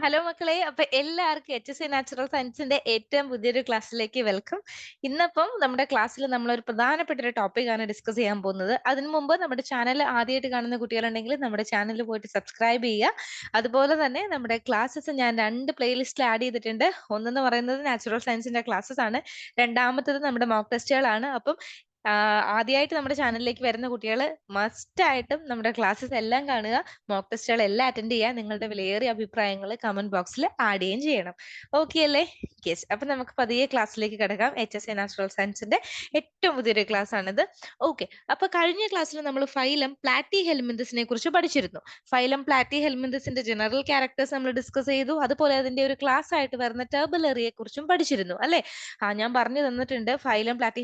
Hello മക്കളെ അപ്പൊ എല്ലാവർക്കും എച്ച് എസ് സി നാച്ചുറൽ സയൻസിന്റെ ഏറ്റവും പുതിയൊരു ക്ലാസ്സിലേക്ക് വെൽക്കം. ഇന്നപ്പം നമ്മുടെ ക്ലാസ്സിൽ നമ്മൾ ഒരു പ്രധാനപ്പെട്ട ഒരു ടോപ്പിക് ആണ് ഡിസ്കസ് ചെയ്യാൻ പോകുന്നത്. അതിനു മുമ്പ് നമ്മുടെ ചാനൽ ആദ്യമായിട്ട് കാണുന്ന കുട്ടികളുണ്ടെങ്കിൽ നമ്മുടെ ചാനൽ പോയിട്ട് സബ്സ്ക്രൈബ് ചെയ്യുക. അതുപോലെ തന്നെ നമ്മുടെ ക്ലാസ്സസ് ഞാൻ രണ്ട് പ്ലേലിസ്റ്റിൽ ആഡ് ചെയ്തിട്ടുണ്ട്. ഒന്നെന്ന് പറയുന്നത് നാച്ചുറൽ സയൻസിന്റെ ക്ലാസ്സസ് ആണ്. രണ്ടാമത്തത് നമ്മുടെ മോക്ക് ടെസ്റ്റുകളാണ് അപ്പം ആദ്യമായിട്ട് നമ്മുടെ ചാനലിലേക്ക് വരുന്ന കുട്ടികൾ മസ്റ്റ് ആയിട്ടും നമ്മുടെ ക്ലാസ്സസ് എല്ലാം കാണുക. മോക്ക് ടെസ്റ്റുകൾ എല്ലാം അറ്റൻഡ് ചെയ്യുക. നിങ്ങളുടെ വിലയേറിയ അഭിപ്രായങ്ങൾ കമന്റ് ബോക്സിൽ ആഡ് ചെയ്യുകയും ചെയ്യണം. ഓക്കെ അല്ലേ? യെസ് അപ്പൊ നമുക്ക് പതിയെ ക്ലാസ്സിലേക്ക് കിടക്കാം. എച്ച് എസ് എ നാച്ചുറൽ സയൻസിന്റെ ഏറ്റവും പുതിയൊരു ക്ലാസ് ആണിത്. ഓക്കെ അപ്പൊ കഴിഞ്ഞ ക്ലാസ്സിൽ നമ്മൾ ഫൈലം പ്ലാറ്റി ഹെൽമിന്തസിനെ കുറിച്ച് പഠിച്ചിരുന്നു. ഫൈലം പ്ലാറ്റി ഹെൽമിന്തസിന്റെ ജനറൽ ക്യാരക്ടേഴ്സ് നമ്മൾ ഡിസ്കസ് ചെയ്തു. അതുപോലെ അതിന്റെ ഒരു ക്ലാസ് ആയിട്ട് വരുന്ന ടെർബലറിയെ കുറിച്ചും പഠിച്ചിരുന്നു. അല്ലെ? ആ ഞാൻ പറഞ്ഞു തന്നിട്ടുണ്ട് ഫൈലം പ്ലാറ്റി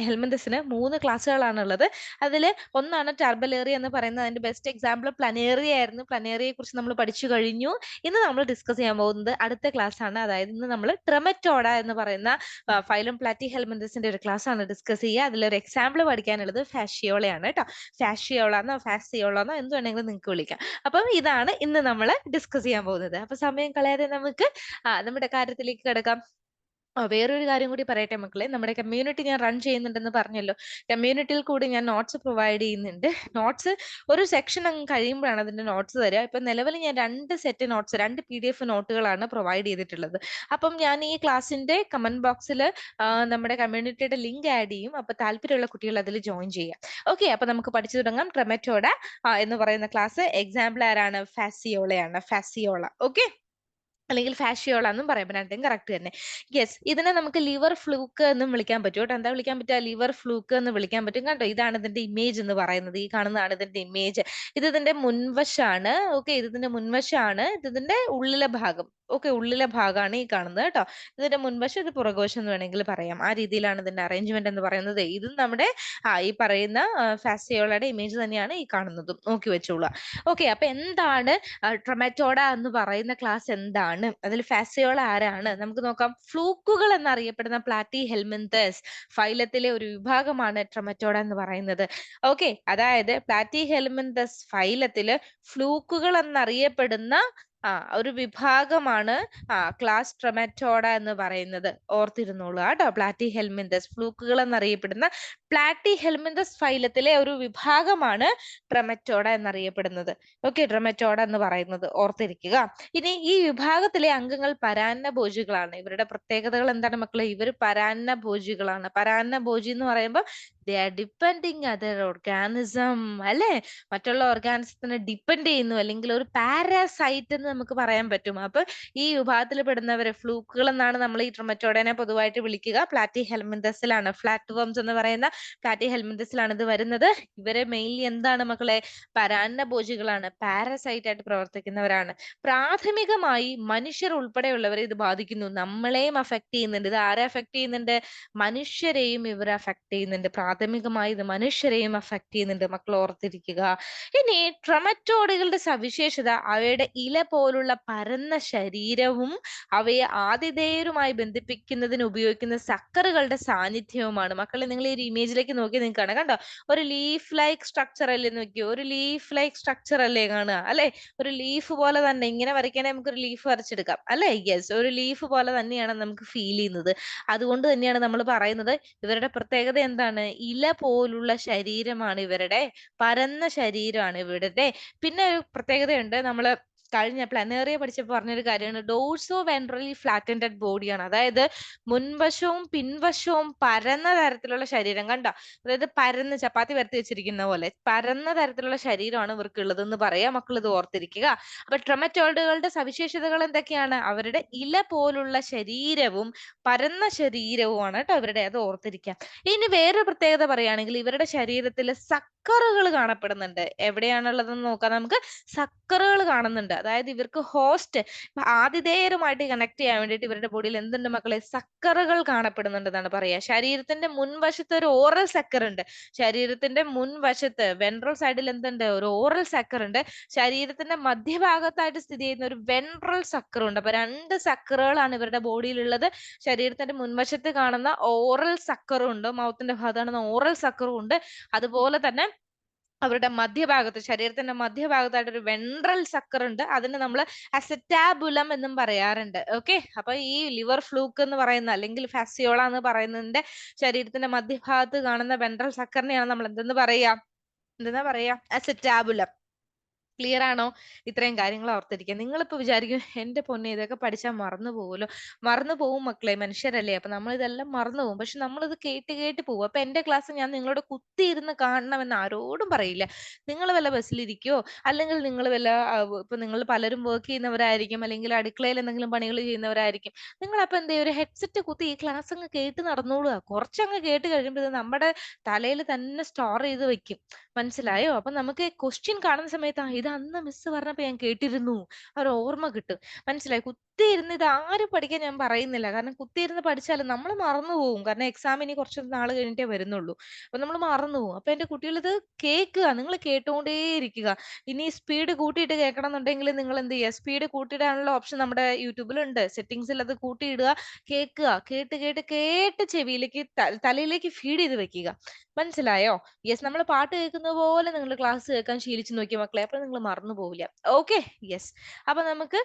ഹെൽമിന്തസ് ഹെൽമിന്തസിന് മൂന്ന് ക്ലാസ്സുകളാണ് ഉള്ളത് അതിൽ ഒന്നാണ് ടർബലേറിയ എന്ന് പറയുന്നത്. അതിന്റെ ബെസ്റ്റ് എക്സാമ്പിൾ പ്ലനേറിയ ആയിരുന്നു. പ്ലനേറിയെ കുറിച്ച് നമ്മൾ പഠിച്ചു കഴിഞ്ഞു. ഇന്ന് നമ്മൾ ഡിസ്കസ് ചെയ്യാൻ പോകുന്നത് അടുത്ത ക്ലാസ് ആണ് അതായത് ഇന്ന് നമ്മൾ ട്രമറ്റോഡ എന്ന് പറയുന്ന ഫൈലം പ്ലാറ്റി ഹെൽമിന്തസിന്റെ ഒരു ക്ലാസ് ആണ് ഡിസ്കസ് ചെയ്യുക. അതിലൊരു എക്സാമ്പിൾ പഠിക്കാനുള്ളത് ഫാഷിയോളയാണ് കേട്ടോ. ഫാഷിയോള എന്നോ എന്ത് വേണമെങ്കിലും നിങ്ങൾക്ക് വിളിക്കാം. അപ്പം ഇതാണ് ഇന്ന് നമ്മൾ ഡിസ്കസ് ചെയ്യാൻ പോകുന്നത്. അപ്പൊ സമയം കളയാതെ നമുക്ക് നമ്മുടെ കാര്യത്തിലേക്ക് കിടക്കാം. വേറൊരു കാര്യം കൂടി പറയട്ടെ മക്കളെ. നമ്മുടെ കമ്മ്യൂണിറ്റി ഞാൻ റൺ ചെയ്യുന്നുണ്ടെന്ന് പറഞ്ഞല്ലോ. കമ്മ്യൂണിറ്റിയിൽ കൂടി ഞാൻ നോട്ട്സ് പ്രൊവൈഡ് ചെയ്യുന്നുണ്ട്. നോട്ട്സ് ഒരു സെക്ഷൻ അങ്ങ് കഴിയുമ്പോഴാണ് അതിന്റെ നോട്ട്സ് തരിക ഇപ്പൊ നിലവിൽ ഞാൻ രണ്ട് സെറ്റ് നോട്ട്സ് രണ്ട് പി ഡി എഫ് നോട്ടുകളാണ് പ്രൊവൈഡ് ചെയ്തിട്ടുള്ളത്. അപ്പം ഞാൻ ഈ ക്ലാസ്സിന്റെ കമന്റ് ബോക്സിൽ നമ്മുടെ കമ്മ്യൂണിറ്റിയുടെ ലിങ്ക് ആഡ് ചെയ്യും. അപ്പൊ താല്പര്യമുള്ള കുട്ടികൾ അതിൽ ജോയിൻ ചെയ്യാം. ഓക്കെ അപ്പൊ നമുക്ക് പഠിച്ചു തുടങ്ങാം. ട്രമറ്റോഡ എന്ന് പറയുന്ന ക്ലാസ് എക്സാമ്പിൾ ആരാണ്? ഫാസിയോളയാണ് ഫാസിയോള ഓക്കെ അല്ലെങ്കിൽ ഫാഷിയോള എന്നും പറയാം രണ്ടും കറക്റ്റ് തന്നെ. യെസ് ഇതിനെ നമുക്ക് ലിവർ ഫ്ലൂക്ക് എന്നും വിളിക്കാൻ പറ്റും കേട്ടോ. എന്താ വിളിക്കാൻ പറ്റുക? ലിവർ ഫ്ലൂക്ക് എന്ന് വിളിക്കാൻ പറ്റും കേട്ടോ. ഇതാണ് ഇതിന്റെ ഇമേജ് എന്ന് പറയുന്നത്. ഈ കാണുന്നതാണ് ഇതിന്റെ ഇമേജ് ഇത് ഇതിന്റെ മുൻവശാണ്. ഓക്കെ ഇത് ഇതിന്റെ മുൻവശാണ്. ഇത് ഇതിന്റെ ഉള്ളിലെ ഭാഗം. ഓക്കെ ഉള്ളിലെ ഭാഗമാണ് ഈ കാണുന്നത് കേട്ടോ. ഇതിന്റെ മുൻവശം ഇത് പുറകുവശം എന്ന് വേണമെങ്കിൽ പറയാം. ആ രീതിയിലാണ് ഇതിന്റെ അറേഞ്ച്മെന്റ് എന്ന് പറയുന്നത്. ഇതും നമ്മുടെ ആ ഈ പറയുന്ന ഫാസിയോളയുടെ ഇമേജ് തന്നെയാണ് ഈ കാണുന്നതും. നോക്കി വെച്ചോളൂ ഓക്കെ അപ്പൊ എന്താണ് ട്രൊമാറ്റോഡ എന്ന് പറയുന്ന ക്ലാസ് എന്താണ്? അതിൽ ഫാസിയോള ആരാണ്? നമുക്ക് നോക്കാം. ഫ്ലൂക്കുകൾ എന്നറിയപ്പെടുന്ന പ്ലാറ്റി ഹെൽമിന്തസ് ഫൈലത്തിലെ ഒരു വിഭാഗമാണ് ട്രൊമാറ്റോഡ എന്ന് പറയുന്നത്. ഓക്കെ അതായത് പ്ലാറ്റി ഹെൽമിന്തസ് ഫൈലത്തിൽ ഫ്ലൂക്കുകൾ എന്നറിയപ്പെടുന്ന ആ ഒരു വിഭാഗമാണ് ആ ക്ലാസ് ട്രമറ്റോഡ എന്ന് പറയുന്നത്. ഓർത്തിരുന്നോളൂ കേട്ടോ. പ്ലാറ്റി ഹെൽമിന്തസ് ഫ്ലൂക്കുകൾ എന്നറിയപ്പെടുന്ന പ്ലാറ്റി ഹെൽമിന്തസ് ഫൈലത്തിലെ ഒരു വിഭാഗമാണ് ട്രമറ്റോഡ എന്നറിയപ്പെടുന്നത്. ഓക്കെ ട്രമറ്റോഡ എന്ന് പറയുന്നത് ഓർത്തിരിക്കുക. ഇനി ഈ വിഭാഗത്തിലെ അംഗങ്ങൾ പരാന്ന ഭോജികളാണ് ഇവരുടെ പ്രത്യേകതകൾ എന്താണ് മക്കളെ? ഇവർ പരാന്ന ഭോജികളാണ് പരാന്ന ഭോജി എന്ന് പറയുമ്പോൾ they are depending other organism അല്ലെ? മറ്റുള്ള ഓർഗാനിസത്തിനെ ഡിപ്പെൻഡ് ചെയ്യുന്നു. അല്ലെങ്കിൽ ഒരു പാരാസൈറ്റ് എന്ന് നമുക്ക് പറയാൻ പറ്റും. അപ്പൊ ഈ വിഭാഗത്തിൽ പെടുന്നവരെ ഫ്ലൂക്കുകൾ എന്നാണ് നമ്മൾ ഈ ട്രമറ്റോഡനെ പൊതുവായിട്ട് വിളിക്കുക. പ്ലാറ്റി ഹെൽമിന്തസിലാണ് ഫ്ലാറ്റ് വർംസ് എന്ന് പറയുന്ന പ്ലാറ്റി ഹെൽമിന്തസിലാണ് ഇത് വരുന്നത്. ഇവരെ മെയിൻലി എന്താണ് മക്കളെ? പരാന്നഭോജികളാണ് പാരസൈറ്റ് ആയിട്ട് പ്രവർത്തിക്കുന്നവരാണ്. പ്രാഥമികമായി മനുഷ്യർ ഉൾപ്പെടെയുള്ളവരെ ഇത് ബാധിക്കുന്നു. നമ്മളെയും അഫക്ട് ചെയ്യുന്നുണ്ട്. ഇത് ആരെ അഫക്ട് ചെയ്യുന്നുണ്ട്? മനുഷ്യരെയും ഇവർ അഫക്ട് ചെയ്യുന്നുണ്ട്. പ്രാഥമികമായി ഇത് മനുഷ്യരെയും അഫക്ട് ചെയ്യുന്നുണ്ട്. മക്കൾ ഓർത്തിരിക്കുക. ഇനി ട്രമറ്റോഡുകളുടെ സവിശേഷത അവയുടെ ഇല പോലുള്ള പരന്ന ശരീരവും അവയെ ആതിഥേയരുമായി ബന്ധിപ്പിക്കുന്നതിന് ഉപയോഗിക്കുന്ന സക്കറുകളുടെ സാന്നിധ്യവുമാണ്. മക്കളെ നിങ്ങൾ ഈ ഇമേജിലേക്ക് നോക്കി നിങ്ങൾക്ക് കാണാം കണ്ടോ? ഒരു ലീഫ് ലൈക്ക് സ്ട്രക്ചർ അല്ലേ നോക്കിയോ? ഒരു ലീഫ് ലൈക്ക് സ്ട്രക്ചർ അല്ലേ കാണുക അല്ലെ? ഒരു ലീഫ് പോലെ തന്നെ ഇങ്ങനെ വരയ്ക്കാനേ നമുക്ക് ഒരു ലീഫ് വരച്ചെടുക്കാം അല്ലെ? യെസ് ഒരു ലീഫ് പോലെ തന്നെയാണ് നമുക്ക് ഫീൽ ചെയ്യുന്നത്. അതുകൊണ്ട് തന്നെയാണ് നമ്മൾ പറയുന്നത് ഇവരുടെ പ്രത്യേകത എന്താണ്? ഇല പോലുള്ള ശരീരമാണ് ഇവരുടെ പരന്ന ശരീരമാണ് ഇവരുടെ. പിന്നെ ഒരു പ്രത്യേകതയുണ്ട് നമ്മൾ കഴിഞ്ഞ പ്ലനേറിയ പഠിച്ചപ്പോൾ പറഞ്ഞൊരു കാര്യമാണ്. ഡോഴ്സോ വെൻട്രലി ഫ്ലാറ്റൻഡ് ബോഡിയാണ് അതായത് മുൻവശവും പിൻവശവും പരന്ന തരത്തിലുള്ള ശരീരം കണ്ട? അതായത് പരന്ന് ചപ്പാത്തി വരുത്തി വെച്ചിരിക്കുന്ന പോലെ പരന്ന തരത്തിലുള്ള ശരീരമാണ് ഇവർക്കുള്ളത് എന്ന് പറയാം. മക്കൾ ഇത് ഓർത്തിരിക്കുക. അപ്പൊ ട്രമറ്റോൾഡുകളുടെ സവിശേഷതകൾ എന്തൊക്കെയാണ്? അവരുടെ ഇല പോലുള്ള ശരീരവും പരന്ന ശരീരവുമാണ് കേട്ടോ അവരുടെ. അത് ഓർത്തിരിക്കുക. ഇനി വേറൊരു പ്രത്യേകത പറയുകയാണെങ്കിൽ ഇവരുടെ ശരീരത്തിൽ സക്കറുകൾ കാണപ്പെടുന്നുണ്ട്. എവിടെയാണുള്ളതെന്ന് നോക്കാം നമുക്ക്. സക്കറുകൾ കാണുന്നുണ്ട്. അതായത് ഇവർക്ക് ഹോസ്റ്റ് ആതിഥേയരുമായിട്ട് കണക്ട് ചെയ്യാൻ വേണ്ടിയിട്ട് ഇവരുടെ ബോഡിയിൽ എന്തുണ്ട് മക്കളെ? സക്കറുകൾ കാണപ്പെടുന്നുണ്ടെന്നാണ് പറയുക. ശരീരത്തിന്റെ മുൻവശത്ത് ഒരു ഓറൽ സക്കർ ഉണ്ട്. ശരീരത്തിന്റെ മുൻവശത്ത് വെൻട്രൽ സൈഡിൽ എന്തുണ്ട്? ഒരു ഓറൽ സക്കർ ഉണ്ട്. ശരീരത്തിന്റെ മധ്യഭാഗത്തായിട്ട് സ്ഥിതി ചെയ്യുന്ന ഒരു വെൻട്രൽ സക്കർ ഉണ്ട്. അപ്പൊ രണ്ട് സക്കറുകളാണ് ഇവരുടെ ബോഡിയിലുള്ളത് ശരീരത്തിന്റെ മുൻവശത്ത് കാണുന്ന ഓറൽ സക്കറും ഉണ്ട്. മൗത്തിന്റെ ഭാഗത്ത് കാണുന്ന ഓറൽ സക്കറും ഉണ്ട്. അതുപോലെ തന്നെ അവരുടെ മധ്യഭാഗത്ത് ശരീരത്തിന്റെ മധ്യഭാഗത്തായിട്ട് ഒരു വെൻട്രൽ സക്കർ ഉണ്ട്. അതിന് നമ്മൾ അസെറ്റാബുലം എന്നും പറയാറുണ്ട്. ഓക്കെ? അപ്പൊ ഈ ലിവർ ഫ്ലൂക്ക് എന്ന് പറയുന്ന അല്ലെങ്കിൽ ഫാസിയോള എന്ന് പറയുന്നതിന്റെ ശരീരത്തിന്റെ മധ്യഭാഗത്ത് കാണുന്ന വെൻട്രൽ സക്കറിനെയാണ് നമ്മൾ എന്തെന്ന് പറയാ എന്തെന്നാ പറയാ അസെറ്റാബുലം. ക്ലിയർ ആണോ? ഇത്രയും കാര്യങ്ങൾ ഓർത്തിരിക്കുക നിങ്ങളിപ്പോ വിചാരിക്കും എന്റെ പൊന്നെ ഇതൊക്കെ പഠിച്ചാൽ മറന്നു പോകുമല്ലോ? മറന്നു പോകും മക്കളെ മനുഷ്യരല്ലേ? അപ്പൊ നമ്മൾ ഇതെല്ലാം മറന്നു പോകും. പക്ഷെ ഇത് കേട്ട് കേട്ട് പോകും. അപ്പൊ എന്റെ ക്ലാസ് ഞാൻ നിങ്ങളോട് കുത്തിയിരുന്ന് കാണണമെന്ന് ആരോടും പറയില്ല. നിങ്ങൾ വല്ല ബസ്സിലിരിക്കോ? അല്ലെങ്കിൽ നിങ്ങൾ വല്ല ഇപ്പൊ നിങ്ങൾ പലരും വർക്ക് ചെയ്യുന്നവരായിരിക്കും. അല്ലെങ്കിൽ അടുക്കളയിൽ എന്തെങ്കിലും പണികൾ ചെയ്യുന്നവരായിരിക്കും. നിങ്ങൾ അപ്പൊ എന്തേ ഒരു ഹെഡ്സെറ്റ് കുത്തി ഈ ക്ലാസ് അങ്ങ് കേട്ട് നടന്നോളൂ കുറച്ചങ്ങ് കേട്ട് കഴിയുമ്പോൾ ഇത് നമ്മുടെ തലയിൽ തന്നെ സ്റ്റോർ ചെയ്ത് വെക്കും. മനസ്സിലായോ? അപ്പൊ നമുക്ക് ക്വസ്റ്റ്യൻ കാണുന്ന സമയത്ത് ഇത് അന്ന് മിസ് പറഞ്ഞപ്പോ ഞാൻ കേട്ടിരുന്നു. ആ ഓർമ്മ കിട്ടും. മനസ്സിലായി? കുത്തിയിരുന്ന് ഇത് ആരും പഠിക്കാൻ ഞാൻ പറയുന്നില്ല. കാരണം കുത്തിയിരുന്ന് പഠിച്ചാലും നമ്മൾ മറന്നു പോകും. കാരണം എക്സാം ഇനി കുറച്ച് നാൾ കഴിഞ്ഞിട്ടേ വരുന്നുള്ളൂ. അപ്പൊ നമ്മൾ മറന്നു പോകും. അപ്പൊ എന്റെ കുട്ടികൾ ഇത് കേൾക്കുക. നിങ്ങൾ കേട്ടുകൊണ്ടേ ഇരിക്കുക ഇനി സ്പീഡ് കൂട്ടിയിട്ട് കേൾക്കണം എന്നുണ്ടെങ്കിൽ നിങ്ങൾ എന്ത് ചെയ്യുക? സ്പീഡ് കൂട്ടിയിടാനുള്ള ഓപ്ഷൻ നമ്മുടെ യൂട്യൂബിലുണ്ട് സെറ്റിംഗ്സിൽ അത് കൂട്ടിയിടുക കേൾക്കുക. കേട്ട് കേട്ട് കേട്ട് ചെവിയിലേക്ക് തലയിലേക്ക് ഫീഡ് ചെയ്ത് വെക്കുക. മനസ്സിലായോ? യെസ് നമ്മൾ പാട്ട് കേൾക്കുന്ന പോലെ നിങ്ങൾ ക്ലാസ് കേൾക്കാൻ ശീലിച്ചു നോക്കിയ മക്കളെ അപ്പൊ നിങ്ങൾ മറന്നു പോവില്ല. ഓക്കെ യെസ് അപ്പൊ നമുക്ക്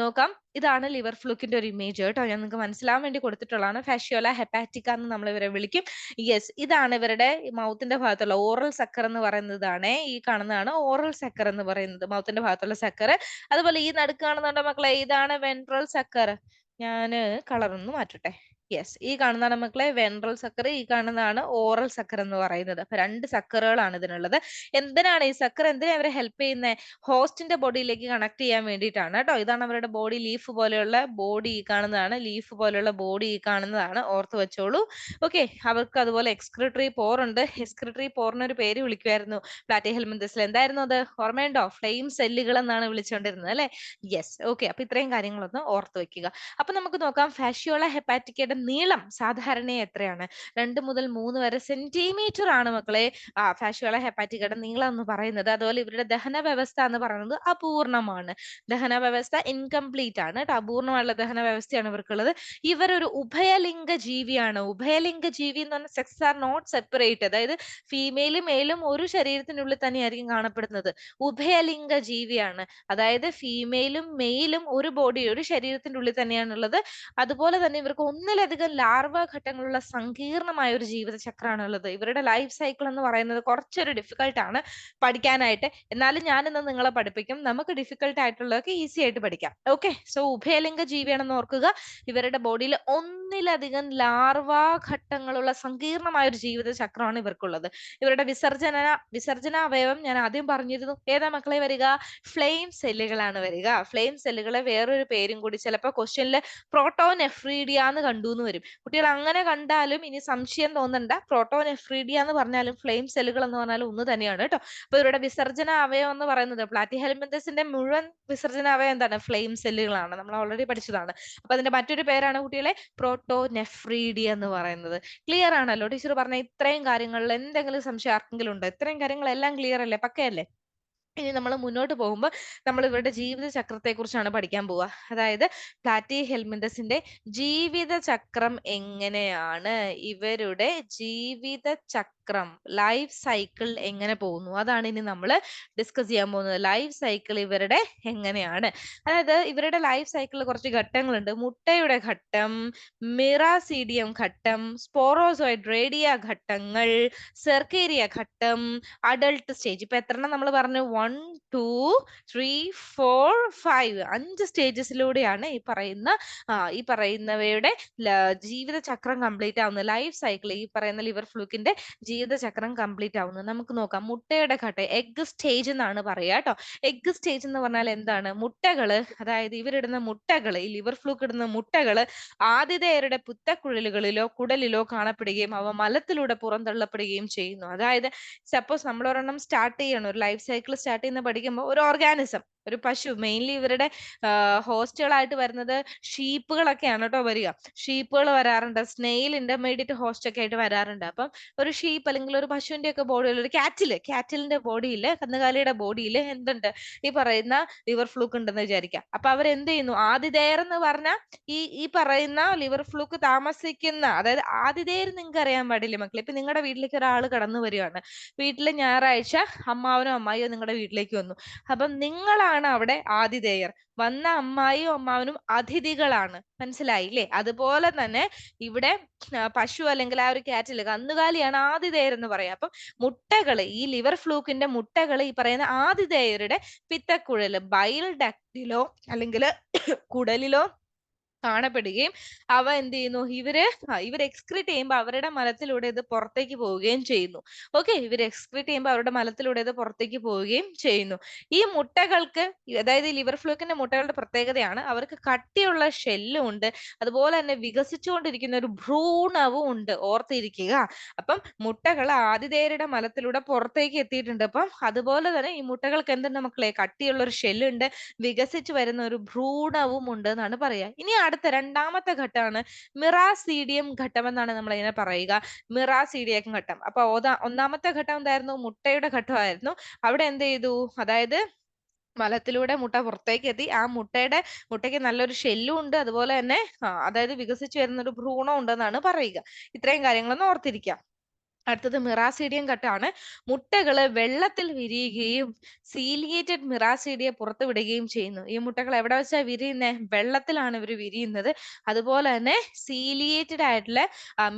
നോക്കാം. ഇതാണ് ലിവർ ഫ്ലൂക്കിന്റെ ഒരു ഇമേജ് കേട്ടോ. ഞാൻ നിങ്ങൾക്ക് മനസ്സിലാവാൻ വേണ്ടി കൊടുത്തിട്ടുള്ളതാണ്. ഫാഷിയോല ഹെപ്പാറ്റിക്ക എന്ന് നമ്മൾ ഇവരെ വിളിക്കും. യെസ് ഇതാണ് ഇവരുടെ മൗത്തിന്റെ ഭാഗത്തുള്ള ഓറൽ സക്കർ എന്ന് പറയുന്നതാണ് ഈ കാണുന്നതാണ് ഓറൽ സക്കർ എന്ന് പറയുന്നത് മൗത്തിന്റെ ഭാഗത്തുള്ള സക്കർ അതുപോലെ ഈ നടുക്ക് കാണുന്നുണ്ടോ മക്കളെ? ഇതാണ് വെൻട്രൽ സക്കർ ഞാൻ കളറൊന്ന് മാറ്റട്ടെ. യെസ്. ഈ കാണുന്നതാണ് മക്കളെ വെൻട്രൽ സക്കർ ഈ കാണുന്നതാണ് ഓറൽ സക്കർ എന്ന് പറയുന്നത്. അപ്പൊ രണ്ട് സക്കറുകളാണ് ഇതിനുള്ളത്. എന്തിനാണ് ഈ സക്കർ? എന്തിനാ അവരെ ഹെൽപ്പ് ചെയ്യുന്നത് ഹോസ്റ്റിന്റെ ബോഡിയിലേക്ക് കണക്ട് ചെയ്യാൻ വേണ്ടിയിട്ടാണ് കേട്ടോ. ഇതാണ് അവരുടെ ബോഡി ലീഫ് പോലെയുള്ള ബോഡി ഈ കാണുന്നതാണ്. ലീഫ് പോലെയുള്ള ബോഡി ഈ കാണുന്നതാണ്. ഓർത്ത് വെച്ചോളൂ. ഓക്കെ. അവർക്ക് അതുപോലെ എക്സ്ക്രിട്ടറി പോർ ഉണ്ട്. എക്സ്ക്രിട്ടറി പോറിന് ഒരു പേര് വിളിക്കുമായിരുന്നു പ്ലാറ്റി ഹെൽമന്തസിൽ എന്തായിരുന്നു അത്? ഓർമ്മയുണ്ടോ? ഫ്ലെയിം സെല്ലുകൾ എന്നാണ് വിളിച്ചുകൊണ്ടിരുന്നത് അല്ലെ? യെസ്. ഓക്കെ. അപ്പൊ ഇത്രയും കാര്യങ്ങളൊന്ന് ഓർത്ത് വെക്കുക. അപ്പൊ നമുക്ക് നോക്കാം. ഫാഷ്യോള ഹെപ്പാറ്റിക്കയുടെ നീളം സാധാരണ എത്രയാണ്? രണ്ട് മുതൽ മൂന്ന് വരെ സെന്റിമീറ്റർ ആണ് മക്കളെ. ഫാഷ്യോള ഹെപ്പാറ്റിക്കയുടെ നീളം എന്ന് പറയുന്നത്. അതുപോലെ ഇവരുടെ ദഹന വ്യവസ്ഥ എന്ന് പറയുന്നത് അപൂർണമാണ്. ദഹന വ്യവസ്ഥ ഇൻകംപ്ലീറ്റ് ആണ് അപൂർണമായുള്ള ദഹന വ്യവസ്ഥയാണ് ഇവർക്കുള്ളത്. ഇവരൊരു ഉഭയലിംഗ ജീവിയാണ് ഉഭയലിംഗ ജീവി എന്ന് പറഞ്ഞാൽ സെക്സ് ആർ നോട്ട് സെപ്പറേറ്റ് അതായത് ഫീമെയിലും മെയിലും ഒരു ശരീരത്തിനുള്ളിൽ തന്നെയായിരിക്കും കാണപ്പെടുന്നത്. ഉഭയലിംഗ ജീവിയാണ് അതായത് ഫീമെയിലും മെയിലും ഒരു ബോഡി ഒരു ശരീരത്തിന്റെ ഉള്ളിൽ തന്നെയാണുള്ളത്. അതുപോലെ തന്നെ ഇവർക്ക് ഒന്നിലധികം ലാർവ ഘട്ടങ്ങളുള്ള സങ്കീർണമായ ഒരു ജീവിത ചക്രമാണ് ഉള്ളത് ഇവരുടെ ലൈഫ് സൈക്കിൾ എന്ന് പറയുന്നത് കുറച്ചൊരു ഡിഫിക്കൽട്ട് ആണ് പഠിക്കാനായിട്ട്. എന്നാലും ഞാൻ ഇന്ന് നിങ്ങളെ പഠിപ്പിക്കും. നമുക്ക് ഡിഫിക്കൽട്ട് ആയിട്ടുള്ളതൊക്കെ ഈസി ആയിട്ട് പഠിക്കാം. ഓക്കെ സോ ഉഭയലിംഗ ജീവിയാണെന്ന് ഓർക്കുക. ഇവരുടെ ബോഡിയിൽ ഒന്നിലധികം ലാർവ ഘട്ടങ്ങളുള്ള സങ്കീർണമായ ഒരു ജീവിത ചക്രമാണ് ഇവർക്കുള്ളത്. ഇവരുടെ വിസർജന വിസർജന അവയവം ഞാൻ ആദ്യം പറഞ്ഞിരുന്നു. ഏതാ മക്കളെ വരിക? ഫ്ലെയിം സെല്ലുകളാണ് വരിക. ഫ്ലെയിം സെല്ലുകളെ വേറൊരു പേരും കൂടി ചിലപ്പോൾ ക്വസ്റ്റ്യനിൽ പ്രോട്ടോനെഫ്രീഡിയ എന്ന് കണ്ടു എന്ന് വരും. കുട്ടികൾ അങ്ങനെ കണ്ടാലും ഇനി സംശയം തോന്നണ്ട. പ്രോട്ടോൺ പ്രോട്ടോനെഫ്രീഡിയ എന്ന് പറഞ്ഞാലും ഫ്ലെയിം സെല്ലുകൾ എന്ന് പറഞ്ഞാലും ഒന്ന് തന്നെയാണ് കേട്ടോ. അപ്പൊ ഇവരുടെ വിസർജന അവയവം എന്ന് പറയുന്നത് പ്ലാറ്റി ഹെൽമെന്തസിന്റെ മുഴുവൻ വിസർജന അവയവം എന്താണ്? ഫ്ലെയിം സെല്ലുകളാണ്. നമ്മൾ ഓൾറെഡി പഠിച്ചതാണ്. അപ്പൊ അതിന്റെ മറ്റൊരു പേരാണ് കുട്ടികളെ പ്രോട്ടോനെഫ്രീഡിയ എന്ന് പറയുന്നത്. ക്ലിയർ ആണല്ലോ? ടീച്ചർ പറഞ്ഞ ഇത്രയും കാര്യങ്ങളിൽ എന്തെങ്കിലും സംശയം ആർക്കെങ്കിലും ഉണ്ടോ? ഇത്രയും കാര്യങ്ങളെല്ലാം ക്ലിയർ അല്ലേ? പക്കയല്ലേ? ഇനി നമ്മൾ മുന്നോട്ട് പോകുമ്പോൾ നമ്മൾ ഇവരുടെ ജീവിത ചക്രത്തെ കുറിച്ചാണ് പഠിക്കാൻ പോവുക അതായത് പ്ലാറ്റി ഹെൽമിന്തസിന്റെ ജീവിത ചക്രം എങ്ങനെയാണ് ഇവരുടെ ജീവിത ചക്രം ലൈഫ് സൈക്കിൾ എങ്ങനെ പോകുന്നു? അതാണ് ഇനി നമ്മൾ ഡിസ്കസ് ചെയ്യാൻ പോകുന്നത്. ലൈഫ് സൈക്കിൾ ഇവരുടെ എങ്ങനെയാണ്? അതായത് ഇവരുടെ ലൈഫ് സൈക്കിളിൽ കുറച്ച് ഘട്ടങ്ങളുണ്ട്. മുട്ടയുടെ ഘട്ടം മിറാസീഡിയം ഘട്ടം സ്പോറോസോയിഡ് റേഡിയ ഘട്ടങ്ങൾ സെർക്കേരിയ ഘട്ടം അഡൾട്ട് സ്റ്റേജ് ഇപ്പൊ എത്രണ്ണം നമ്മൾ പറഞ്ഞു? One two three four five അഞ്ച് സ്റ്റേജസിലൂടെയാണ് ഈ പറയുന്ന ഈ പറയുന്നവയുടെ ജീവിത ചക്രം കംപ്ലീറ്റ് ആവുന്നത്. ലൈഫ് സൈക്കിൾ ഈ പറയുന്ന ലിവർ ഫ്ലൂക്കിന്റെ ജീവിതചക്രം കംപ്ലീറ്റ് ആവുന്നത് നമുക്ക് നോക്കാം. മുട്ടയുടെ ഘട്ടം എഗ് സ്റ്റേജ് എന്നാണ് പറയുക കേട്ടോ. എഗ് സ്റ്റേജ് എന്ന് പറഞ്ഞാൽ എന്താണ്? മുട്ടകൾ അതായത് ഇവരിടുന്ന മുട്ടകൾ ഈ ലിവർ ഫ്ലൂക്ക് ഇടുന്ന മുട്ടകൾ ആതിഥേയരുടെ പുത്തക്കുഴലുകളിലോ കുടലിലോ കാണപ്പെടുകയും അവ മലത്തിലൂടെ പുറന്തള്ളപ്പെടുകയും ചെയ്യുന്നു. അതായത് സപ്പോസ് നമ്മളൊരെണ്ണം സ്റ്റാർട്ട് ചെയ്യണം. ഒരു ലൈഫ് സൈക്കിൾ സ്റ്റാർട്ട് ചെയ്യുന്ന പഠിക്കുമ്പോൾ ഒരു ഓർഗാനിസം ഒരു പശു മെയിൻലി ഇവരുടെ ഹോസ്റ്റുകളായിട്ട് വരുന്നത് ഷീപ്പുകളൊക്കെയാണ് കേട്ടോ വരിക. ഷീപ്പുകൾ വരാറുണ്ട് സ്നെയിൽ ഇന്റർമീഡിയറ്റ് ഹോസ്റ്റ് ഒക്കെ ആയിട്ട് വരാറുണ്ട്. അപ്പം ഒരു ഷീപ്പ് അല്ലെങ്കിൽ ഒരു പശുവിന്റെ ഒക്കെ ബോഡിയിൽ ഒരു കാറ്റിൽ കാറ്റിലിന്റെ ബോഡിയിൽ കന്നുകാലിയുടെ ബോഡിയിൽ എന്തുണ്ട്? ഈ പറയുന്ന ലിവർ ഫ്ലൂക്ക് ഉണ്ടെന്ന് വിചാരിക്കാം അപ്പൊ അവർ എന്ത് ചെയ്യുന്നു? ആതിഥേയർ എന്ന് പറഞ്ഞാൽ ഈ ഈ പറയുന്ന ലിവർ ഫ്ലൂക്ക് താമസിക്കുന്ന അതായത് ആതിഥേയർ നിങ്ങൾക്ക് അറിയാൻ പാടില്ല മക്കളെ? ഇപ്പൊ നിങ്ങളുടെ വീട്ടിലേക്ക് ഒരാൾ കടന്നു വരികയാണ്. വീട്ടിൽ ഞായറാഴ്ച അമ്മാവനോ അമ്മായിയോ നിങ്ങളുടെ വീട്ടിലേക്ക് വന്നു. അപ്പം നിങ്ങളാണ് അവിടെ ആതിഥേയർ. വന്ന അമ്മായിയും അമ്മാവനും അതിഥികളാണ്. മനസ്സിലായില്ലേ അതുപോലെ തന്നെ ഇവിടെ പശു അല്ലെങ്കിൽ ആ ഒരു കാറ്റിൽ കന്നുകാലിയാണ് ആതിഥേയർ എന്ന് പറയാം. അപ്പം മുട്ടകൾ ഈ ലിവർ ഫ്ലൂക്കിന്റെ മുട്ടകൾ ഈ പറയുന്ന ആതിഥേയരുടെ പിത്തക്കുഴൽ ബൈൽ ഡക്റ്റിലോ അല്ലെങ്കിൽ കുടലിലോ കാണപ്പെടുകയും അവ എന്ത് ചെയ്യുന്നു? ഇവർ ഇവർ എക്സ്ക്രീറ്റ് ചെയ്യുമ്പോൾ അവരുടെ മലത്തിലൂടെ ഇത് പുറത്തേക്ക് പോവുകയും ചെയ്യുന്നു. ഓക്കെ ഇവർ എക്സ്ക്രീറ്റ് ചെയ്യുമ്പോൾ അവരുടെ മലത്തിലൂടെ ഇത് പുറത്തേക്ക് പോവുകയും ചെയ്യുന്നു. ഈ മുട്ടകൾക്ക് അതായത് ലിവർ ഫ്ലൂക്കിന്റെ മുട്ടകളുടെ പ്രത്യേകതയാണ്. അവർക്ക് കട്ടിയുള്ള ഷെല്ലും ഉണ്ട്. അതുപോലെ തന്നെ വികസിച്ചുകൊണ്ടിരിക്കുന്ന ഒരു ഭ്രൂണവും ഉണ്ട്. ഓർത്തിരിക്കുക. അപ്പം മുട്ടകൾ ആതിഥേയരുടെ മലത്തിലൂടെ പുറത്തേക്ക് എത്തിയിട്ടുണ്ട്. അപ്പം അതുപോലെ തന്നെ ഈ മുട്ടകൾക്ക് എന്തുണ്ട് മക്കളെ? കട്ടിയുള്ള ഒരു ഷെല്ലുണ്ട് വികസിച്ചു വരുന്ന ഒരു ഭ്രൂണവും ഉണ്ട് എന്നാണ് പറയുക ഇനി അടുത്ത രണ്ടാമത്തെ ഘട്ടമാണ് മിറാസീഡിയം ഘട്ടം എന്നാണ് നമ്മൾ ഇതിനെ പറയുക മിറാസീഡിയം ഘട്ടം. അപ്പൊ ഒന്നാമത്തെ ഘട്ടം എന്തായിരുന്നു? മുട്ടയുടെ ഘട്ടമായിരുന്നു. അവിടെ എന്ത് ചെയ്തു? അതായത് മലത്തിലൂടെ മുട്ട പുറത്തേക്ക് എത്തി ആ മുട്ടയുടെ മുട്ടയ്ക്ക് നല്ലൊരു ഷെല്ലും ഉണ്ട്. അതുപോലെ തന്നെ അതായത് വികസിച്ചു വരുന്ന ഒരു ഭ്രൂണം ഉണ്ടെന്നാണ് പറയുക. ഇത്രയും കാര്യങ്ങളൊന്നും ഓർത്തിരിക്കാം. അടുത്തത് മിറാസീഡിയം കട്ടാണ്. മുട്ടകൾ വെള്ളത്തിൽ വിരിയുകയും സീലിയേറ്റഡ് മിറാസീഡിയെ പുറത്തു വിടുകയും ചെയ്യുന്നു. ഈ മുട്ടകൾ എവിടെ വെച്ചാ വിരിയുന്നത് വെള്ളത്തിലാണ് ഇവർ വിരിയുന്നത്. അതുപോലെ തന്നെ സീലിയേറ്റഡ് ആയിട്ടുള്ള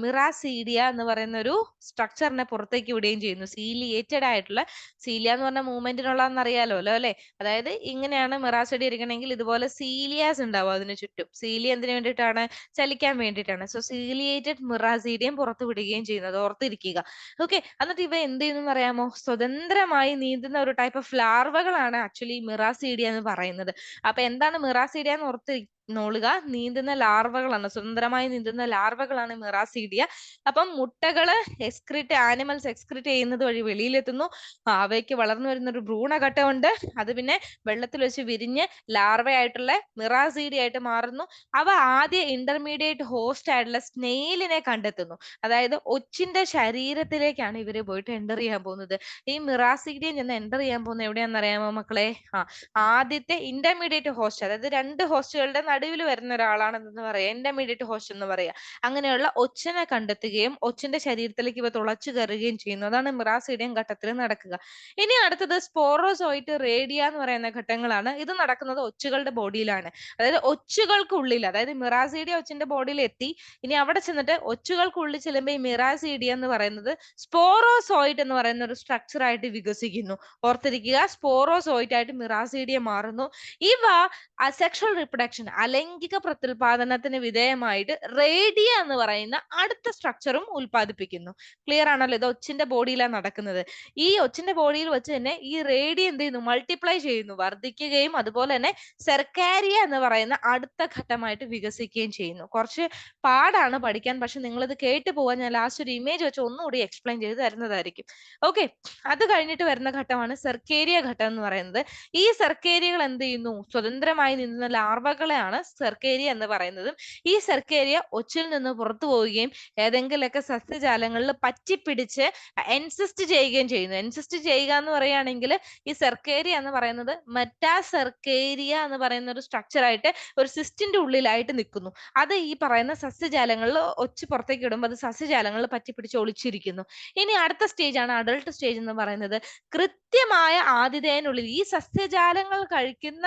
മിറാസീഡിയ എന്ന് പറയുന്ന ഒരു സ്ട്രക്ചറിനെ പുറത്തേക്ക് വിടുകയും ചെയ്യുന്നു. സീലിയേറ്റഡ് ആയിട്ടുള്ള സീലിയ എന്ന് പറഞ്ഞ മൂവ്മെന്റിനുള്ളതെന്ന് അറിയാലോ അല്ലെ? അതായത് ഇങ്ങനെയാണ് മിറാസീഡിയ ഇരിക്കണമെങ്കിൽ ഇതുപോലെ സീലിയാസ് ഉണ്ടാവും അതിന് ചുറ്റും. സീലിയ എന്തിനു വേണ്ടിയിട്ടാണ്? ചലിക്കാൻ വേണ്ടിയിട്ടാണ്. സോ സീലിയേറ്റഡ് മിറാസീഡിയം പുറത്തു വിടുകയും ചെയ്യുന്നത് ഓർത്തിരിക്കുക. ഓക്കെ എന്നിട്ട് ഇവ എന്ത് ചെയ്യുന്നു അറിയാമോ? സ്വതന്ത്രമായി നീന്തുന്ന ഒരു ടൈപ്പ് ഓഫ് ലാർവകളാണ് ആക്ച്വലി മിറാസീഡിയ എന്ന് പറയുന്നത്. അപ്പൊ എന്താണ് മിറാസീഡിയ എന്ന് ഓർത്ത് നോളുക. നീന്തുന്ന ലാർവകളാണ് സ്വതന്ത്രമായി നീന്തുന്ന ലാർവകളാണ് മിറാസീഡിയ അപ്പം മുട്ടകൾ എക്സ്ക്രിറ്റ് ആനിമൽസ് എക്സ്ക്രിറ്റ് ചെയ്യുന്നത് വഴി വെളിയിലെത്തുന്നു. അവയ്ക്ക് വളർന്നു വരുന്ന ഒരു ഭ്രൂണഘട്ടമുണ്ട്. അത് പിന്നെ വെള്ളത്തിൽ വെച്ച് വിരിഞ്ഞ് ലാർവയായിട്ടുള്ള മിറാസീഡിയ ആയിട്ട് മാറുന്നു. അവ ആദ്യ ഇന്റർമീഡിയറ്റ് ഹോസ്റ്റ് ആയിട്ടുള്ള സ്നെയിലിനെ കണ്ടെത്തുന്നു. അതായത് ഒച്ചിന്റെ ശരീരത്തിലേക്കാണ് ഇവർ പോയിട്ട് എന്റർ ചെയ്യാൻ പോകുന്നത്. ഈ മിറാസീഡിയം ചെന്ന് എന്റർ ചെയ്യാൻ പോകുന്നത് എവിടെയാണെന്ന് അറിയാമോ മക്കളെ? ആ ആദ്യത്തെ ഇന്റർമീഡിയറ്റ് ഹോസ്റ്റ് അതായത് രണ്ട് ഹോസ്റ്റുകളുടെ നടുവിൽ വരുന്ന ഒരാളാണെന്ന് പറയാം. ഇന്റർമീഡിയറ്റ് ഹോസ്റ്റ് എന്ന് പറയാം. അങ്ങനെയുള്ള ഒച്ചനെ കണ്ടെത്തുകയും ഒച്ചന്റെ ശരീരത്തിലേക്ക് ഇവ തുളച്ചു കയറുകയും ചെയ്യുന്നു. അതാണ് മിറാസീഡിയം ഘട്ടത്തിൽ നടക്കുക. ഇനി അടുത്തത് സ്പോറോസോയിറ്റ് റേഡിയ എന്ന് പറയുന്ന ഘട്ടങ്ങളാണ്. ഇത് നടക്കുന്നത് ഒച്ചുകളുടെ ബോഡിയിലാണ്. അതായത് ഒച്ചുകൾക്കുള്ളിൽ അതായത് മിറാസീഡിയ ഒച്ചിന്റെ ബോഡിയിൽ എത്തി ഇനി അവിടെ ചെന്നിട്ട് ഒച്ചുകൾക്കുള്ളിൽ ചെല്ലുമ്പോൾ ഈ മിറാസീഡിയ എന്ന് പറയുന്നത് സ്പോറോസോയിറ്റ് എന്ന് പറയുന്ന ഒരു സ്ട്രക്ചർ ആയിട്ട് വികസിക്കുന്നു. ഓർത്തിരിക്കുക സ്പോറോസോയിറ്റ് ആയിട്ട് മിറാസീഡിയ മാറുന്നു. ഇവ അസെക്ഷൽ റിപ്രൊഡക്ഷൻ അലൈംഗിക പ്രത്യുൽപാദനത്തിന് വിധേയമായിട്ട് റേഡിയ എന്ന് പറയുന്ന അടുത്ത സ്ട്രക്ചറും ഉൽപ്പാദിപ്പിക്കുന്നു. ക്ലിയർ ആണല്ലോ? ഇത് ഒച്ചിന്റെ ബോഡിയിലാണ് നടക്കുന്നത്. ഈ ഒച്ചിന്റെ ബോഡിയിൽ വെച്ച് തന്നെ ഈ റേഡിയ എന്ത് ചെയ്യുന്നു? മൾട്ടിപ്ലൈ ചെയ്യുന്നു. വർദ്ധിക്കുകയും അതുപോലെ തന്നെ സെർക്കാരിയ എന്ന് പറയുന്ന അടുത്ത ഘട്ടമായിട്ട് വികസിക്കുകയും ചെയ്യുന്നു. കുറച്ച് പാടാണ് പഠിക്കാൻ പക്ഷെ നിങ്ങൾ ഇത് കേട്ട് പോവാൻ ഞാൻ ലാസ്റ്റ് ഒരു ഇമേജ് വെച്ച് ഒന്നുകൂടി എക്സ്പ്ലെയിൻ ചെയ്ത് തരുന്നതായിരിക്കും. ഓക്കെ അത് കഴിഞ്ഞിട്ട് വരുന്ന ഘട്ടമാണ് സെർക്കേരിയ ഘട്ടം എന്ന് പറയുന്നത്. ഈ സെർക്കേരിയകൾ എന്ത് ചെയ്യുന്നു? സ്വതന്ത്രമായി നിന്ന ലാർവകളെയാണ് സെർക്കേരിയ എന്ന് പറയുന്നത്. ഈ സെർക്കേരിയ ഒച്ചിൽ നിന്ന് പുറത്തു പോവുകയും ഏതെങ്കിലുമൊക്കെ സസ്യജാലങ്ങളിൽ പറ്റിപ്പിടിച്ച് എൻസിസ്റ്റ് ചെയ്യുകയും ചെയ്യുന്നു. എൻസിസ്റ്റ് ചെയ്യുക എന്ന് പറയുകയാണെങ്കിൽ ഈ സെർക്കേരിയ എന്ന് പറയുന്നത് മെറ്റാ സെർക്കേരിയ എന്ന് പറയുന്ന ഒരു സ്ട്രക്ചർ ആയിട്ട് ഒരു സിസ്റ്റിന്റെ ഉള്ളിലായിട്ട് നിൽക്കുന്നു. അത് ഈ പറയുന്ന സസ്യജാലങ്ങളിൽ ഒച്ച് പുറത്തേക്ക് ഇടുമ്പോൾ അത് സസ്യജാലങ്ങളിൽ പറ്റിപ്പിടിച്ച് ഒളിച്ചിരിക്കുന്നു. ഇനി അടുത്ത സ്റ്റേജ് ആണ് അഡൾട്ട് സ്റ്റേജ് എന്ന് പറയുന്നത്. കൃത്യമായ ആതിഥേയനുള്ളിൽ ഈ സസ്യജാലങ്ങൾ കഴിക്കുന്ന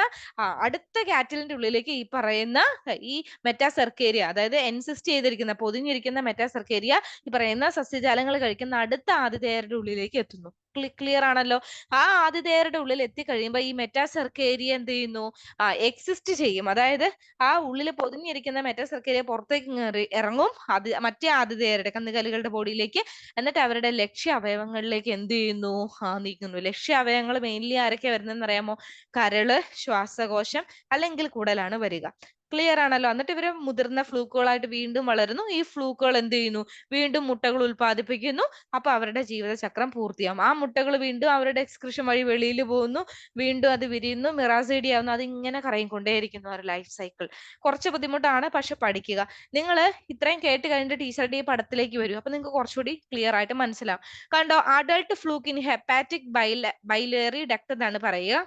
അടുത്ത കാറ്റലിന്റെ ഉള്ളിലേക്ക് ഈ പറയുന്ന ഈ മെറ്റാസെർക്കേരിയ അതായത് എൻസിസ്റ്റ് ചെയ്തിരിക്കുന്ന പൊതിഞ്ഞിരിക്കുന്ന മെറ്റാസെർക്കേരിയ ഈ പറയുന്ന സസ്യജാലങ്ങൾ കഴിക്കുന്ന അടുത്ത ആതിഥേയരുടെ ഉള്ളിലേക്ക് എത്തുന്നു. ക്ലിയർ ആണല്ലോ ആ ആതിഥേയരുടെ ഉള്ളിൽ എത്തിക്കഴിയുമ്പോൾ ഈ മെറ്റാസെർക്കേരിയ എന്ത് ചെയ്യുന്നു? ആ എക്സിസ്റ്റ് ചെയ്യും. അതായത് ആ ഉള്ളിൽ പൊതിഞ്ഞിരിക്കുന്ന മെറ്റാസെർക്കേരിയ പുറത്തേക്ക് ഇറങ്ങും. അത് മറ്റേ ആതിഥേയരുടെ കന്നുകാലികളുടെ ബോഡിയിലേക്ക്. എന്നിട്ട് അവരുടെ ലക്ഷ്യ അവയവങ്ങളിലേക്ക് എന്ത് ചെയ്യുന്നു? ആ നീക്കുന്നു ലക്ഷ്യ അവയവങ്ങൾ മെയിൻലി ആരൊക്കെ വരുന്നതെന്ന് അറിയാമോ കരൾ ശ്വാസകോശം അല്ലെങ്കിൽ കുടലാണ് വരിക. ക്ലിയർ ആണല്ലോ. എന്നിട്ട് ഇവർ മുതിർന്ന ഫ്ലൂക്കുകളായിട്ട് വീണ്ടും വളരുന്നു. ഈ ഫ്ലൂക്കുകൾ എന്ത് ചെയ്യുന്നു? വീണ്ടും മുട്ടകൾ ഉൽപ്പാദിപ്പിക്കുന്നു. അപ്പൊ അവരുടെ ജീവിതചക്രം പൂർത്തിയാവും. ആ മുട്ടകൾ വീണ്ടും അവരുടെ എക്സ്ക്രിഷൻ വഴി വെളിയിൽ പോകുന്നു. വീണ്ടും അത് വിരിയുന്നു. മിറാസൈഡി ആവുന്നു. അതിങ്ങനെ കറങ്ങിക്കൊണ്ടേയിരിക്കുന്നു അവരുടെ ലൈഫ് സൈക്കിൾ. കുറച്ച് ബുദ്ധിമുട്ടാണ് പക്ഷെ പഠിക്കുക. നിങ്ങൾ ഇത്രയും കേട്ട് കഴിഞ്ഞിട്ട് ടീച്ചറുടെ ഈ പടത്തിലേക്ക് വരും. അപ്പൊ നിങ്ങൾക്ക് കുറച്ചുകൂടി ക്ലിയർ ആയിട്ട് മനസ്സിലാവും. കണ്ടോ adult fluke in hepatic bile biliary duct എന്നാണ് പറയുക.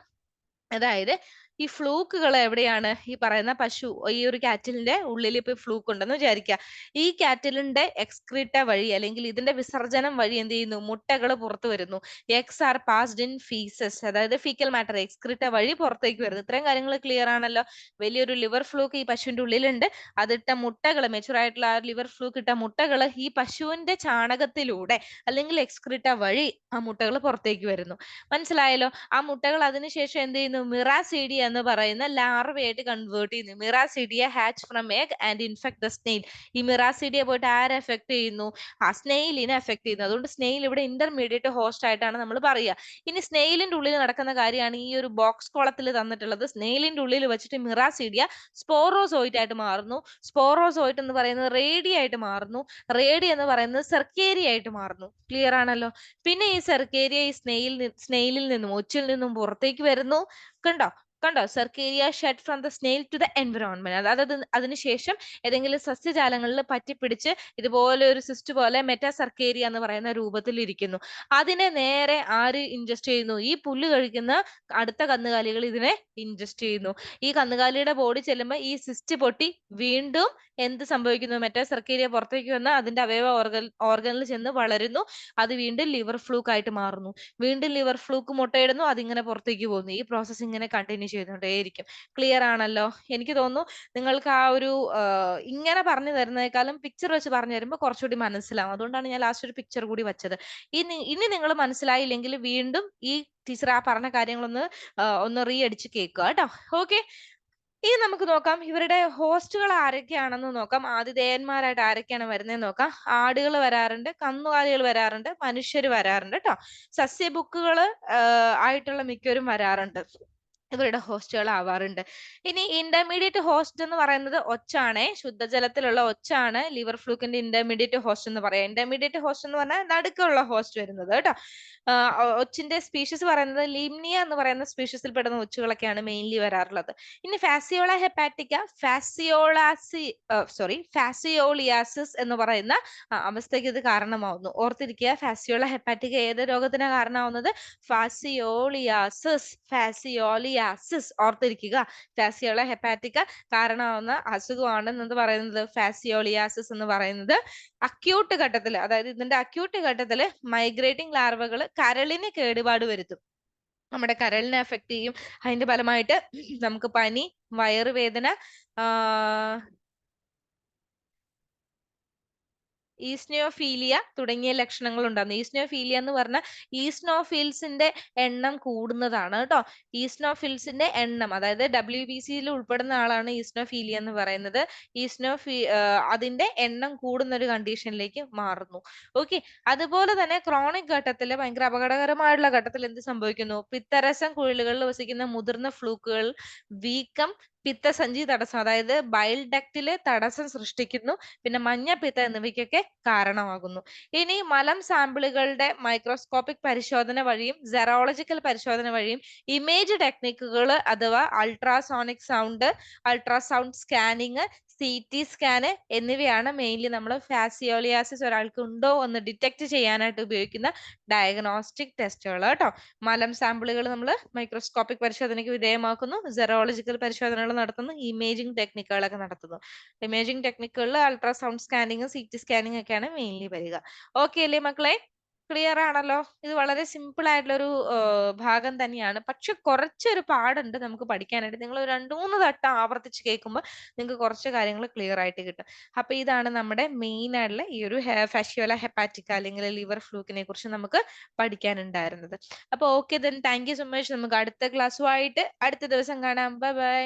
അതായത് ഈ ഫ്ലൂക്കുകൾ എവിടെയാണ്? ഈ പറയുന്ന പശു ഈ ഒരു കാറ്റിലിന്റെ ഉള്ളിൽ ഇപ്പൊ ഫ്ലൂക്ക് ഉണ്ടെന്ന് വിചാരിക്കുക ഈ കാറ്റിലിന്റെ എക്സ്ക്രീറ്റ വഴി അല്ലെങ്കിൽ ഇതിന്റെ വിസർജനം വഴി എന്ത് ചെയ്യുന്നു? മുട്ടകൾ പുറത്തു വരുന്നു. Eggs are passed in faeces അതായത് ഫീക്കൽ മാറ്റർ എക്സ്ക്രീറ്റ വഴി പുറത്തേക്ക് വരുന്നു. ഇത്രയും കാര്യങ്ങൾ ക്ലിയർ ആണല്ലോ. വലിയൊരു ലിവർ ഫ്ലൂക്ക് ഈ പശുവിന്റെ ഉള്ളിലുണ്ട്. അതിട്ട മുട്ടകൾ മെച്ചുർ ആയിട്ടുള്ള ആ ലിവർ ഫ്ലൂക്ക് ഇട്ട മുട്ടകൾ ഈ പശുവിന്റെ ചാണകത്തിലൂടെ അല്ലെങ്കിൽ എക്സ്ക്രീറ്റ വഴി ആ മുട്ടകൾ പുറത്തേക്ക് വരുന്നു. മനസ്സിലായല്ലോ? ആ മുട്ടകൾ അതിനുശേഷം എന്ത് ചെയ്യുന്നു? മിറാസീഡിയ എന്ന് പറയുന്ന ലാർവയായിട്ട് കൺവേർട്ട് ചെയ്യുന്നു. Miracidia hatch from egg and infect the snail ഈ മിറാസിഡിയ പോയിട്ട് ആരെ എഫക്ട് ചെയ്യുന്നു? ആ സ്നെയിലിനെ എഫക്ട് ചെയ്യുന്നു. അതുകൊണ്ട് സ്നെയിൽ ഇവിടെ ഇന്റർമീഡിയറ്റ് ഹോസ്റ്റ് ആയിട്ടാണ് നമ്മൾ പറയുക. ഇനി സ്നെയിലിന്റെ ഉള്ളിൽ നടക്കുന്ന കാര്യമാണ് ഈ ഒരു ബോക്സ് കോളത്തിൽ തന്നിട്ടുള്ളത്. സ്നെയിലിന്റെ ഉള്ളിൽ വെച്ചിട്ട് മിറാസിഡിയ സ്പോറോസോയിറ്റ് ആയിട്ട് മാറുന്നു. സ്പോറോസോയിറ്റ് എന്ന് പറയുന്നത് റേഡി ആയിട്ട് മാറുന്നു. റേഡി എന്ന് പറയുന്നത് സെർക്കേരിയ ആയിട്ട് മാറുന്നു. ക്ലിയർ ആണല്ലോ? പിന്നെ ഈ സെർക്കേരിയ ഈ സ്നെയിൽ സ്നെയിലിൽ നിന്നും ഒച്ചിൽ നിന്നും പുറത്തേക്ക് വരുന്നു. കണ്ടോ? കണ്ടോ? Cercaria shed from the snail to the environment. അതായത് അതിനുശേഷം ഏതെങ്കിലും സസ്യജാലങ്ങളിൽ പറ്റിപ്പിടിച്ച് ഇതുപോലെ ഒരു സിസ്റ്റ് പോലെ മെറ്റാ സർക്കേരിയ എന്ന് പറയുന്ന രൂപത്തിൽ ഇരിക്കുന്നു. അതിനെ നേരെ ആര് ഇൻജസ്റ്റ് ചെയ്യുന്നു? ഈ പുല്ല് കഴിക്കുന്ന അടുത്ത കന്നുകാലികൾ ഇതിനെ ഇൻജസ്റ്റ് ചെയ്യുന്നു. ഈ കന്നുകാലിയുടെ ബോഡി ചെല്ലുമ്പോൾ ഈ സിസ്റ്റ് പൊട്ടി വീണ്ടും എന്ത് സംഭവിക്കുന്നു? മെറ്റാ സർക്കേരിയ പുറത്തേക്ക് വന്ന് അതിന്റെ അവയവ ഓർഗൻ ഓർഗനിൽ ചെന്ന് വളരുന്നു. അത് വീണ്ടും ലിവർ ഫ്ലൂക്ക് ആയിട്ട് മാറുന്നു. വീണ്ടും ലിവർ ഫ്ലൂക്ക് മുട്ടയിടുന്നു. അതിങ്ങനെ പുറത്തേക്ക് പോകുന്നു. ഈ പ്രോസസ്സ് ഇങ്ങനെ കണ്ടിന്യൂ ചെയ്തുകൊണ്ടേയിരിക്കും ക്ലിയർ ആണല്ലോ? എനിക്ക് തോന്നുന്നു നിങ്ങൾക്ക് ആ ഒരു ഇങ്ങനെ പറഞ്ഞു തരുന്നതിനേക്കാളും പിക്ചർ വെച്ച് പറഞ്ഞു തരുമ്പോൾ കുറച്ചുകൂടി മനസ്സിലാവും. അതുകൊണ്ടാണ് ഞാൻ ലാസ്റ്റ് ഒരു പിക്ചർ കൂടി വെച്ചത്. ഇനി ഇനി നിങ്ങൾ മനസ്സിലായില്ലെങ്കിൽ വീണ്ടും ഈ ടീച്ചർ ആ പറഞ്ഞ കാര്യങ്ങളൊന്ന് ഒന്ന് റീ അടിച്ച് കേൾക്കുക കേട്ടോ. ഓക്കെ ഇനി നമുക്ക് നോക്കാം. ഇവരുടെ ഹോസ്റ്റുകൾ ആരൊക്കെയാണെന്ന് നോക്കാം. ആതിഥേയന്മാരായിട്ട് ആരൊക്കെയാണ് വരുന്നതെന്ന് നോക്കാം. ആടുകൾ വരാറുണ്ട് കന്നുകാലികൾ വരാറുണ്ട് മനുഷ്യർ വരാറുണ്ട് കേട്ടോ. സസ്യബുക്കുകൾ ആയിട്ടുള്ള മിക്കവരും വരാറുണ്ട്. ഇവരുടെ ഹോസ്റ്റുകൾ ആവാറുണ്ട്. ഇനി ഇന്റർമീഡിയറ്റ് ഹോസ്റ്റ് എന്ന് പറയുന്നത് ഒച്ചാണ്. ശുദ്ധജലത്തിലുള്ള ഒച്ചാണ്. ലിവർ ഫ്ലൂക്കിന്റെ ഇന്റർമീഡിയറ്റ് ഹോസ്റ്റ് എന്ന് പറയാം. ഇന്റർമീഡിയറ്റ് ഹോസ്റ്റ് എന്ന് പറഞ്ഞാൽ നടുക്കുള്ള ഹോസ്റ്റ് വരുന്നത് കേട്ടോ. ഒച്ചിന്റെ സ്പീഷീസ് പറയുന്നത് ലിംനിയ എന്ന് പറയുന്ന സ്പീഷീസിൽ പെടുന്ന ഒച്ചുകളൊക്കെയാണ് മെയിൻലി വരാറുള്ളത്. ഇനി ഫാസിയോള ഹെപ്പാറ്റിക്ക ഫാസിയോളാസി സോറി ഫാസിയോളിയാസിസ് എന്ന് പറയുന്ന അവസ്ഥയ്ക്ക് ഇത് കാരണമാവുന്നു. ഓർത്തിരിക്കുക ഫാസിയോള ഹെപ്പാറ്റിക്ക ഏത് രോഗത്തിന് കാരണമാവുന്നത്? ഫാസിയോളിയാസിസ് ഫാസിയോളിയാസിസ് ഓർത്തിരിക്കുക. ഫാസിയോള ഹെപ്പാറ്റിക്ക കാരണമാവുന്ന അസുഖമാണ് എന്ന് പറയുന്നത് ഫാസിയോളിയാസിസ് എന്ന് പറയുന്നത്. അക്യൂട്ട് ഘട്ടത്തിൽ അതായത് ഇതിന്റെ അക്യൂട്ട് ഘട്ടത്തിൽ മൈഗ്രേറ്റിംഗ് ലാർവകൾ കരളിന് കേടുപാട് വരുത്തും. നമ്മുടെ കരളിനെ എഫക്ട് ചെയ്യും. അതിന്റെ ഫലമായിട്ട് നമുക്ക് പനി വയറുവേദന ഈസ്നോഫീലിയ തുടങ്ങിയ ലക്ഷണങ്ങൾ ഉണ്ടാകുന്നു ഈസ്നോഫീലിയ എന്ന് പറഞ്ഞാൽ ഈസ്നോഫിൽസിന്റെ എണ്ണം കൂടുന്നതാണ് കേട്ടോ. ഈസ്നോഫിൽസിന്റെ എണ്ണം അതായത് ഡബ്ല്യു ബി സിയിൽ ഉൾപ്പെടുന്ന ആളാണ് ഈസ്നോഫീലിയ എന്ന് പറയുന്നത്. ഈസ്നോഫി അതിന്റെ എണ്ണം കൂടുന്ന ഒരു കണ്ടീഷനിലേക്ക് മാറുന്നു. ഓക്കെ അതുപോലെ തന്നെ ക്രോണിക് ഘട്ടത്തിൽ ഭയങ്കര അപകടകരമായിട്ടുള്ള ഘട്ടത്തിൽ എന്ത് സംഭവിക്കുന്നു? പിത്തരസം കുഴലുകളിൽ വസിക്കുന്ന മുതിർന്ന ഫ്ലൂക്കുകൾ വീക്കം പിത്തസഞ്ചി തടസ്സം അതായത് ബൈൽ ഡക്റ്റിൽ തടസ്സം സൃഷ്ടിക്കുന്നു പിന്നെ മഞ്ഞപ്പിത്ത എന്നിവയ്ക്കൊക്കെ കാരണമാകുന്നു. ഇനി മലം സാമ്പിളുകളുടെ മൈക്രോസ്കോപ്പിക് പരിശോധന വഴിയും സെറോളജിക്കൽ പരിശോധന വഴിയും ഇമേജ് ടെക്നിക്കുകൾ അഥവാ ultrasonic sound ultrasound scanning C T scan എന്നിവയാണ് മെയിൻലി നമ്മൾ ഫാസിയോളിയാസിസ് ഒരാൾക്ക് ഉണ്ടോ എന്ന് ഡിറ്റക്ട് ചെയ്യാനായിട്ട് ഉപയോഗിക്കുന്ന ഡയഗ്നോസ്റ്റിക് ടെസ്റ്റുകൾ കേട്ടോ. മലം സാമ്പിളുകൾ നമ്മൾ മൈക്രോസ്കോപ്പിക് പരിശോധനയ്ക്ക് വിധേയമാക്കുന്നു. സെറോളജിക്കൽ പരിശോധനകൾ നടത്തുന്നു. ഇമേജിംഗ് ടെക്നിക്കുകളൊക്കെ നടത്തുന്നു. Imaging ടെക്നിക്കുകളിൽ ultrasound scanning C T scanning ഒക്കെയാണ് മെയിൻലി വരിക. ഓക്കെ അല്ലേ മക്കളെ? ക്ലിയർ ആണല്ലോ? ഇത് വളരെ സിമ്പിൾ ആയിട്ടുള്ള ഒരു ഭാഗം തന്നെയാണ്. പക്ഷെ കുറച്ചൊരു പാടുണ്ട് നമുക്ക് പഠിക്കാനായിട്ട്. നിങ്ങൾ രണ്ട് മൂന്ന് തട്ടം ആവർത്തിച്ച് കേൾക്കുമ്പോൾ നിങ്ങൾക്ക് കുറച്ച് കാര്യങ്ങൾ ക്ലിയർ ആയിട്ട് കിട്ടും. അപ്പൊ ഇതാണ് നമ്മുടെ മെയിൻ ആയിട്ടുള്ള ഈ ഒരു ഫാഷ്യോല ഹെപ്പാറ്റിക്ക അല്ലെങ്കിൽ ലിവർ ഫ്ലൂക്കിനെ കുറിച്ച് നമുക്ക് പഠിക്കാനുണ്ടായിരുന്നത്. അപ്പൊ okay then thank you so much നമുക്ക് അടുത്ത ക്ലാസ്സുമായിട്ട് അടുത്ത ദിവസം കാണാം. Bye bye